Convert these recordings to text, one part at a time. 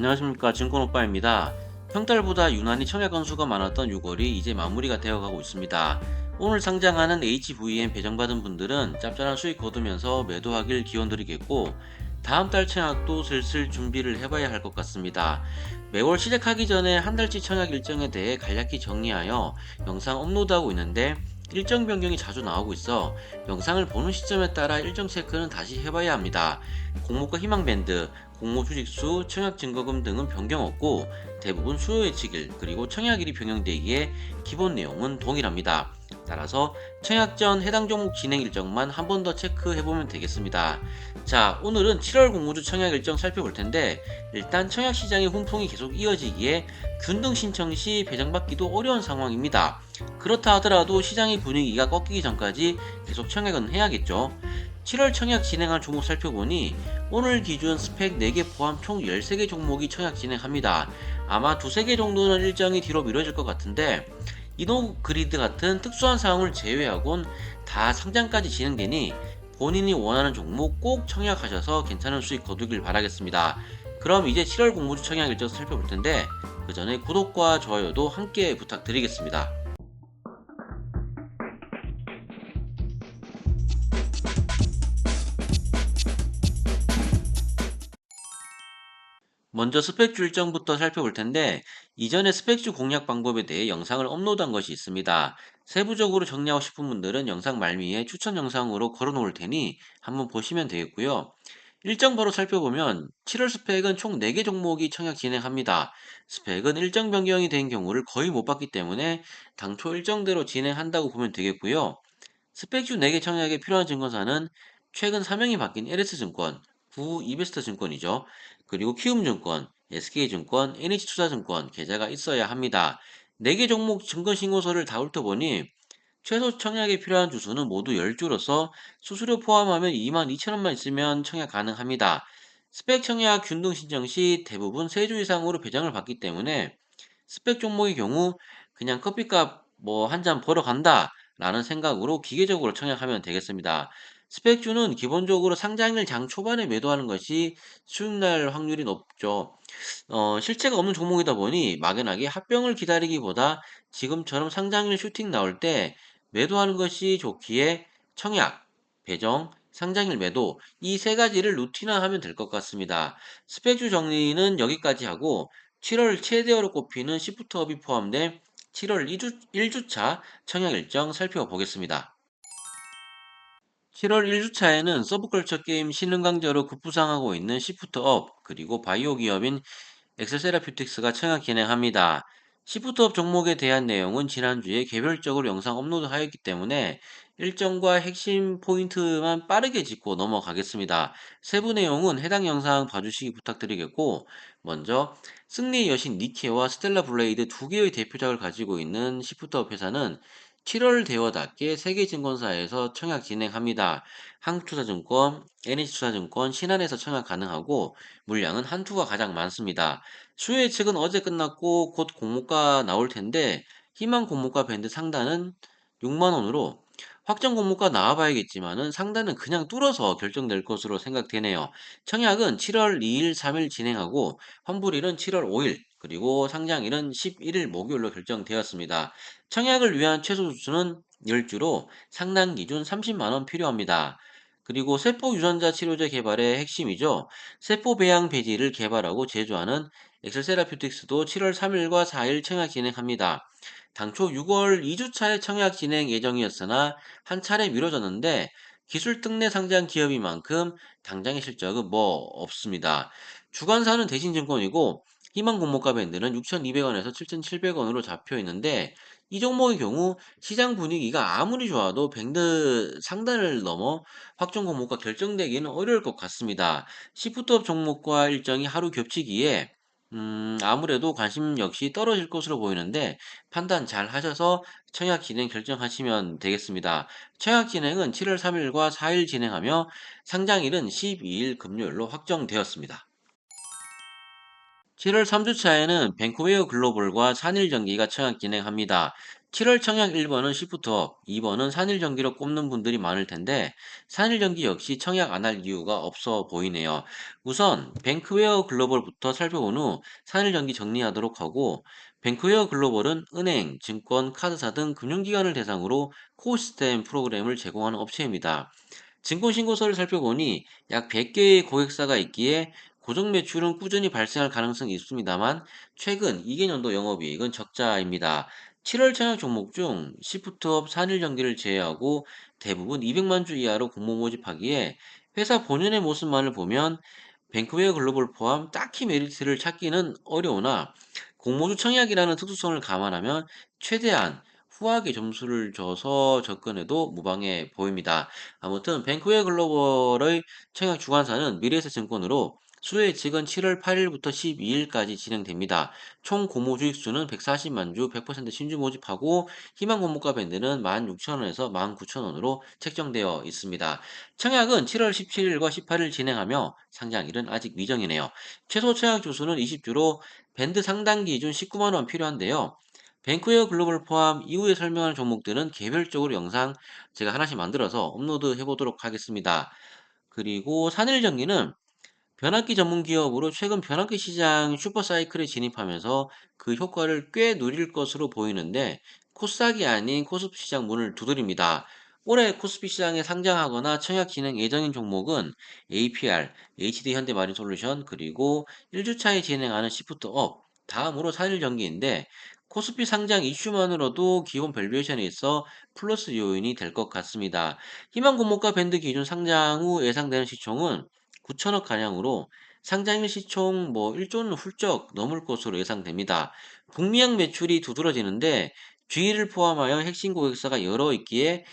안녕하십니까 증권오빠입니다. 평달보다 유난히 청약 건수가 많았던 6월이 이제 마무리가 되어가고 있습니다. 오늘 상장하는 HVM 배정받은 분들은 짭짤한 수익 거두면서 매도하길 기원드리겠고 다음 달 청약도 슬슬 준비를 해봐야 할 것 같습니다. 매월 시작하기 전에 한 달치 청약 일정에 대해 간략히 정리하여 영상 업로드하고 있는데 일정 변경이 자주 나오고 있어 영상을 보는 시점에 따라 일정 체크는 다시 해봐야 합니다. 공모가 희망 밴드, 공모 주식수, 청약 증거금 등은 변경 없고 대부분 수요 예측일 그리고 청약일이 변경되기에 기본 내용은 동일합니다. 따라서 청약 전 해당 종목 진행 일정만 한 번 더 체크해 보면 되겠습니다. 자, 오늘은 7월 공모주 청약 일정 살펴볼 텐데 일단 청약 시장의 훈풍이 계속 이어지기에 균등 신청 시 배정받기도 어려운 상황입니다. 그렇다 하더라도 시장의 분위기가 꺾이기 전까지 계속 청약은 해야겠죠. 7월 청약 진행한 종목 살펴보니 오늘 기준 스펙 4개 포함 총 13개 종목이 청약 진행합니다. 아마 두세 개 정도는 일정이 뒤로 미뤄질 것 같은데 이노 그리드 같은 특수한 상황을 제외하곤 다 상장까지 진행되니 본인이 원하는 종목 꼭 청약하셔서 괜찮은 수익 거두길 바라겠습니다. 그럼 이제 7월 공모주 청약 일정 살펴볼 텐데 그 전에 구독과 좋아요도 함께 부탁드리겠습니다. 먼저 스펙주 일정부터 살펴볼 텐데 이전에 스펙주 공략 방법에 대해 영상을 업로드한 것이 있습니다. 세부적으로 정리하고 싶은 분들은 영상 말미에 추천 영상으로 걸어 놓을 테니 한번 보시면 되겠고요. 일정 바로 살펴보면 7월 스펙은 총 4개 종목이 청약 진행합니다. 스펙은 일정 변경이 된 경우를 거의 못 봤기 때문에 당초 일정대로 진행한다고 보면 되겠고요. 스펙주 4개 청약에 필요한 증권사는 최근 사명이 바뀐 LS증권, 구 이베스트 증권이죠. 그리고 키움증권, SK증권, NH투자증권 계좌가 있어야 합니다. 4개 종목 증권신고서를 다 훑어보니 최소 청약에 필요한 주수는 모두 10주로서 수수료 포함하면 22,000원만 있으면 청약 가능합니다. 스펙 청약 균등 신청 시 대부분 3주 이상으로 배정을 받기 때문에 스펙 종목의 경우 그냥 커피값 뭐 한 잔 벌어 간다 라는 생각으로 기계적으로 청약하면 되겠습니다. 스펙주는 기본적으로 상장일 장 초반에 매도하는 것이 수익날 확률이 높죠. 어, 실체가 없는 종목이다 보니 막연하게 합병을 기다리기보다 지금처럼 상장일 슈팅 나올 때 매도하는 것이 좋기에 청약, 배정, 상장일 매도 이 세 가지를 루틴화하면 될 것 같습니다. 스펙주 정리는 여기까지 하고 7월 최대어로 꼽히는 시프트업이 포함된 7월 2주, 1주차 청약 일정 살펴보겠습니다. 7월 1주차에는 서브컬처 게임 신흥 강자로 급부상하고 있는 시프트업 그리고 바이오 기업인 엑셀세라퓨틱스가 청약 진행합니다. 시프트업 종목에 대한 내용은 지난주에 개별적으로 영상 업로드하였기 때문에 일정과 핵심 포인트만 빠르게 짚고 넘어가겠습니다. 세부 내용은 해당 영상 봐주시기 부탁드리겠고 먼저 승리의 여신 니케와 스텔라 블레이드 두 개의 대표작을 가지고 있는 시프트업 회사는 7월 대여답게 세계증권사에서 청약 진행합니다. 한국투자증권, NH투자증권, 신한에서 청약 가능하고 물량은 한투가 가장 많습니다. 수요 예측은 어제 끝났고 곧 공모가 나올 텐데 희망 공모가 밴드 상단은 6만원으로 확정 공모가 나와봐야겠지만은 상단은 그냥 뚫어서 결정될 것으로 생각되네요. 청약은 7월 2일, 3일 진행하고 환불일은 7월 5일, 그리고 상장일은 11일 목요일로 결정되었습니다. 청약을 위한 최소 주수는 10주로 상당 기준 30만원 필요합니다. 그리고 세포 유전자 치료제 개발의 핵심이죠. 세포 배양 배지를 개발하고 제조하는 엑셀세라퓨틱스도 7월 3일과 4일 청약 진행합니다. 당초 6월 2주차에 청약 진행 예정이었으나 한 차례 미뤄졌는데 기술 특례 상장 기업인 만큼 당장의 실적은 뭐 없습니다. 주관사는 대신증권이고 희망 공모가 밴드는 6,200원에서 7,700원으로 잡혀 있는데 이 종목의 경우 시장 분위기가 아무리 좋아도 밴드 상단을 넘어 확정 공모가 결정되기는 어려울 것 같습니다. 시프트업 종목과 일정이 하루 겹치기에 음, 아무래도 관심 역시 떨어질 것으로 보이는데 판단 잘 하셔서 청약 진행 결정하시면 되겠습니다. 청약 진행은 7월 3일과 4일 진행하며 상장일은 12일 금요일로 확정되었습니다. 7월 3주차에는 뱅크웨어 글로벌과 산일전기가 청약 진행합니다. 7월 청약 1번은 시프트업, 2번은 산일전기로 꼽는 분들이 많을 텐데 산일전기 역시 청약 안 할 이유가 없어 보이네요. 우선 뱅크웨어 글로벌부터 살펴본 후 산일전기 정리하도록 하고 뱅크웨어 글로벌은 은행, 증권, 카드사 등 금융기관을 대상으로 코어 시스템 프로그램을 제공하는 업체입니다. 증권신고서를 살펴보니 약 100개의 고객사가 있기에 고정 매출은 꾸준히 발생할 가능성이 있습니다만 최근 2개년도 영업이익은 적자입니다. 7월 청약 종목 중 시프트업 산일 전기를 제외하고 대부분 200만 주 이하로 공모 모집하기에 회사 본연의 모습만을 보면 뱅크웨어 글로벌 포함 딱히 메리트를 찾기는 어려우나 공모주 청약이라는 특수성을 감안하면 최대한 후하게 점수를 줘서 접근해도 무방해 보입니다. 아무튼 뱅크웨어 글로벌의 청약 주관사는 미래에셋증권으로 수요 예측은 7월 8일부터 12일까지 진행됩니다. 총 공모 주익 수는 140만 주, 100% 신주 모집하고 희망 공모가 밴드는 16,000원에서 19,000원으로 책정되어 있습니다. 청약은 7월 17일과 18일 진행하며 상장일은 아직 미정이네요. 최소 청약 주수는 20주로 밴드 상단 기준 19만 원 필요한데요. 뱅크웨어 글로벌 포함 이후에 설명할 종목들은 개별적으로 영상 제가 하나씩 만들어서 업로드 해보도록 하겠습니다. 그리고 산일전기는 변압기 전문 기업으로 최근 변압기 시장 슈퍼사이클에 진입하면서 그 효과를 꽤 누릴 것으로 보이는데 코스닥이 아닌 코스피 시장 문을 두드립니다. 올해 코스피 시장에 상장하거나 청약 진행 예정인 종목은 APR, HD 현대마린솔루션 그리고 1주차에 진행하는 시프트업 다음으로 산일전기인데 코스피 상장 이슈만으로도 기본 밸류에이션에 있어 플러스 요인이 될 것 같습니다. 희망 공모가 밴드 기준 상장 후 예상되는 시총은 9천억 가량으로 상장일 시 총 뭐 1조는 훌쩍 넘을 것으로 예상됩니다. 북미향 매출이 두드러지는데 G를 포함하여 핵심 고객사가 여러 있기에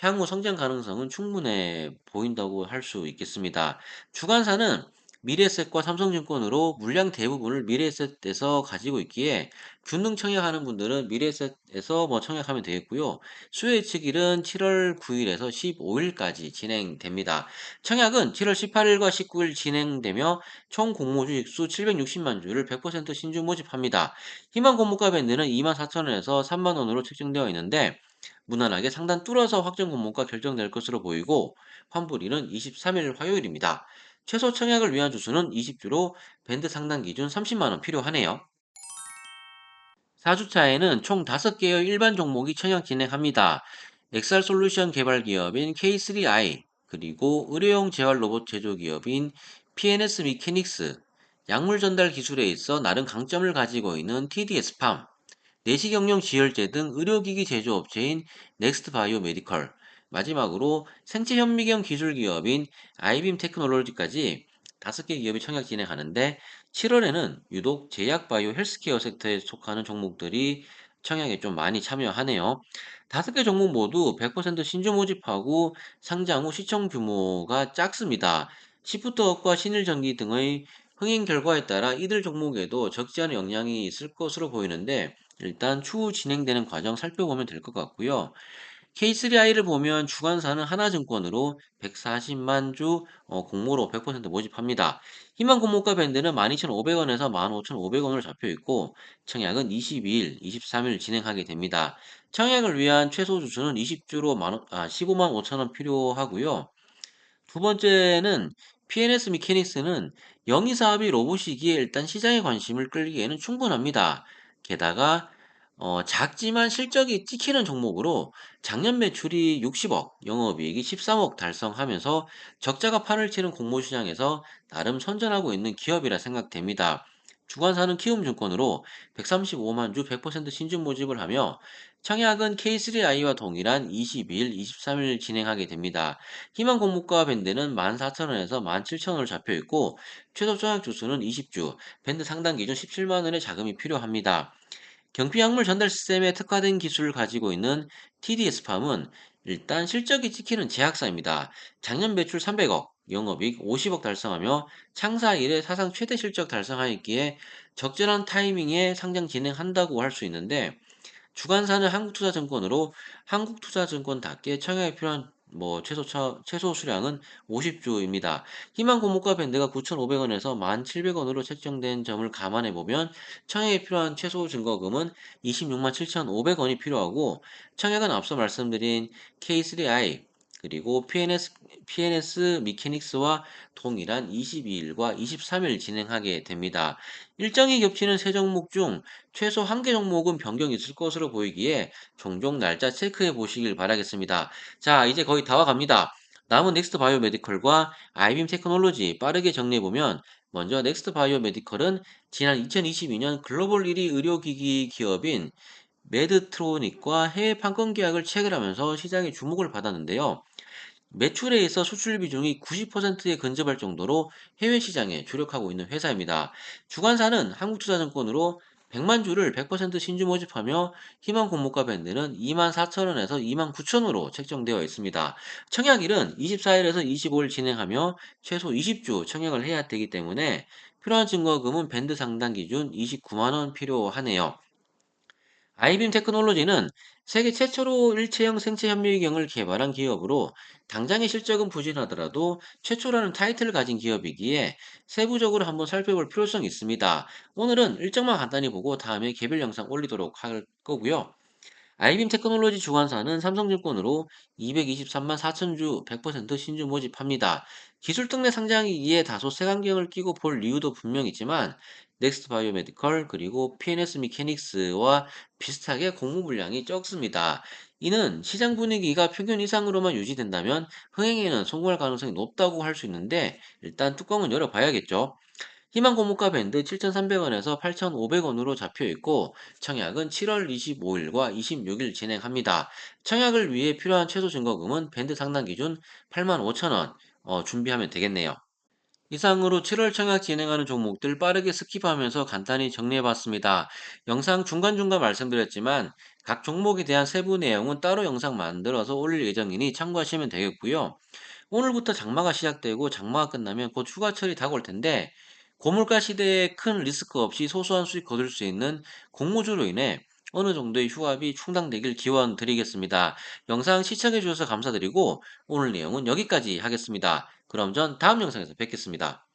향후 성장 가능성은 충분해 보인다고 할 수 있겠습니다. 주관사는 미래에셋과 삼성증권으로 물량 대부분을 미래에셋에서 가지고 있기에 균등 청약하는 분들은 미래에셋에서 뭐 청약하면 되겠고요. 수요 예측일은 7월 9일에서 15일까지 진행됩니다. 청약은 7월 18일과 19일 진행되며 총 공모주익 수 760만 주를 100% 신주 모집합니다. 희망 공모가 밴드는 24,000원에서 3만원으로 책정되어 있는데 무난하게 상단 뚫어서 확정 공모가 결정될 것으로 보이고 환불일은 23일 화요일입니다. 최소 청약을 위한 주수는 20주로 밴드 상단 기준 30만원 필요하네요. 4주차에는 총 5개의 일반 종목이 청약 진행합니다. 엑살 솔루션 개발 기업인 K3i, 그리고 의료용 재활 로봇 제조 기업인 PNS 미케닉스, 약물 전달 기술에 있어 나름 강점을 가지고 있는 TDS팜, 내시경용 지혈제 등 의료기기 제조업체인 넥스트바이오 메디컬, 마지막으로 생체 현미경 기술 기업인 아이빔 테크놀로지까지 다섯 개 기업이 청약 진행하는데 7월에는 유독 제약 바이오 헬스케어 섹터에 속하는 종목들이 청약에 좀 많이 참여하네요. 다섯 개 종목 모두 100% 신주 모집하고 상장 후 시청 규모가 작습니다. 시프트업과 신일전기 등의 흥행 결과에 따라 이들 종목에도 적지 않은 영향이 있을 것으로 보이는데 일단 추후 진행되는 과정 살펴보면 될 것 같고요. K3i를 보면 주관사는 하나증권으로 140만 주 어, 공모로 100% 모집합니다. 희망 공모가 밴드는 12,500원에서 15,500원으로 잡혀 있고 청약은 22일, 23일 진행하게 됩니다. 청약을 위한 최소 주수는 20주로 아, 15만 5천원 필요하고요. 두 번째는 PNS 미케닉스는 영위 사업이 로봇이기에 일단 시장의 관심을 끌기에는 충분합니다. 게다가 어, 작지만 실적이 찍히는 종목으로 작년 매출이 60억, 영업이익이 13억 달성하면서 적자가 판을 치는 공모시장에서 나름 선전하고 있는 기업이라 생각됩니다. 주관사는 키움증권으로 135만 주 100% 신준 모집을 하며 청약은 K3i와 동일한 22일, 23일 진행하게 됩니다. 희망 공모가 밴드는 14,000원에서 17,000원을 잡혀 있고 최소 청약 주수는 20주, 밴드 상단 기준 17만 원의 자금이 필요합니다. 경피약물 전달 시스템에 특화된 기술을 가지고 있는 TDS팜은 일단 실적이 찍히는 제약사입니다. 작년 매출 300억, 영업이익 50억 달성하며 창사 이래 사상 최대 실적 달성하였기에 적절한 타이밍에 상장 진행한다고 할 수 있는데 주관사는 한국투자증권으로 한국투자증권답게 청약에 필요한 뭐 최소 처, 최소 수량은 50주입니다. 희망 고목과 밴드가 9,500원에서 1,700원으로 책정된 점을 감안해 보면 청약에 필요한 최소 증거금은 26만 7,500원이 필요하고 청약은 앞서 말씀드린 K3i 그리고 PNS, PNS 미케닉스와 동일한 22일과 23일 진행하게 됩니다. 일정이 겹치는 세 종목 중 최소 한 개 종목은 변경이 있을 것으로 보이기에 종종 날짜 체크해 보시길 바라겠습니다. 자, 이제 거의 다 와갑니다. 남은 넥스트 바이오 메디컬과 아이빔 테크놀로지 빠르게 정리해보면 먼저 넥스트 바이오 메디컬은 지난 2022년 글로벌 1위 의료기기 기업인 메드트로닉과 해외 판권 계약을 체결하면서 시장의 주목을 받았는데요. 매출에 있어 수출 비중이 90%에 근접할 정도로 해외 시장에 주력하고 있는 회사입니다. 주관사는 한국투자증권으로 100만 주를 100% 신주 모집하며 희망 공모가 밴드는 2만 4천원에서 2만 9천원으로 책정되어 있습니다. 청약일은 24일에서 25일 진행하며 최소 20주 청약을 해야 되기 때문에 필요한 증거금은 밴드 상당 기준 29만원 필요하네요. 아이빔 테크놀로지는 세계 최초로 일체형 생체 현미경을 개발한 기업으로 당장의 실적은 부진하더라도 최초라는 타이틀을 가진 기업이기에 세부적으로 한번 살펴볼 필요성이 있습니다. 오늘은 일정만 간단히 보고 다음에 개별 영상 올리도록 할 거고요. 아이빔 테크놀로지 주관사는 삼성증권으로 223만 4천주 100% 신주 모집합니다. 기술 특례 상장이기에 다소 색안경을 끼고 볼 이유도 분명 있지만 넥스트 바이오메디컬 그리고 PNS 미케닉스와 비슷하게 공모 물량이 적습니다. 이는 시장 분위기가 평균 이상으로만 유지된다면 흥행에는 성공할 가능성이 높다고 할 수 있는데 일단 뚜껑은 열어봐야겠죠. 희망 고무가 밴드 7,300원에서 8,500원으로 잡혀 있고 청약은 7월 25일과 26일 진행합니다. 청약을 위해 필요한 최소 증거금은 밴드 상단 기준 85,000원 어, 준비하면 되겠네요. 이상으로 7월 청약 진행하는 종목들 빠르게 스킵하면서 간단히 정리해봤습니다. 영상 중간중간 말씀드렸지만 각 종목에 대한 세부 내용은 따로 영상 만들어서 올릴 예정이니 참고하시면 되겠고요. 오늘부터 장마가 시작되고 장마가 끝나면 곧 휴가철이 다가올 텐데 고물가 시대에 큰 리스크 없이 소소한 수익 거둘 수 있는 공모주로 인해 어느 정도의 휴업이 충당되길 기원 드리겠습니다. 영상 시청해 주셔서 감사드리고 오늘 내용은 여기까지 하겠습니다. 그럼 전 다음 영상에서 뵙겠습니다.